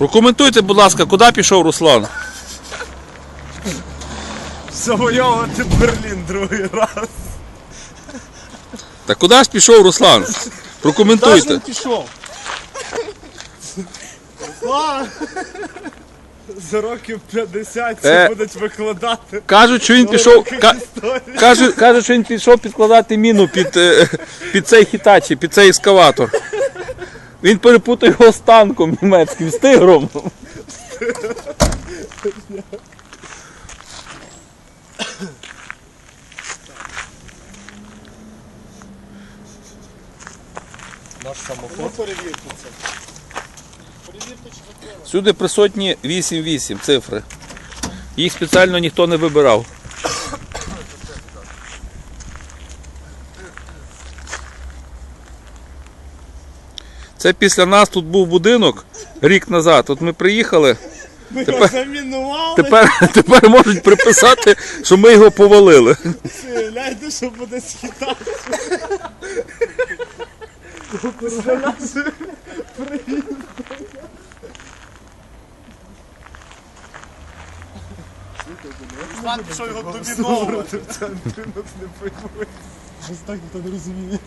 Прокоментуйте, будь ласка, куди пішов Руслан? Завойовувати Берлін другий раз. Та куди ж пішов Руслан? Прокоментуйте. пішов. Руслан! За років 50 Е. це будуть викладати. Кажуть, що він пішов. ка- Історії. Кажуть, кажуть, що він пішов підкладати міну під, е, під цей хітачі, під цей ескаватор. Він перепутав його з танком німецьким, з тигром. Наш самоход. перевірте це. Перевірте, чи закрили. Сюди присутні 8-8 цифри. Їх спеціально ніхто не вибирав. Це після нас тут був будинок рік назад. От ми приїхали. Ми Тепер- його замінували. Тепер, тепер можуть приписати, що ми його повалили. Гляньте, що буде схитати. Руслан пішов його доміновувати в центрі, нас не поймуть. Щось так ніхто не розуміє.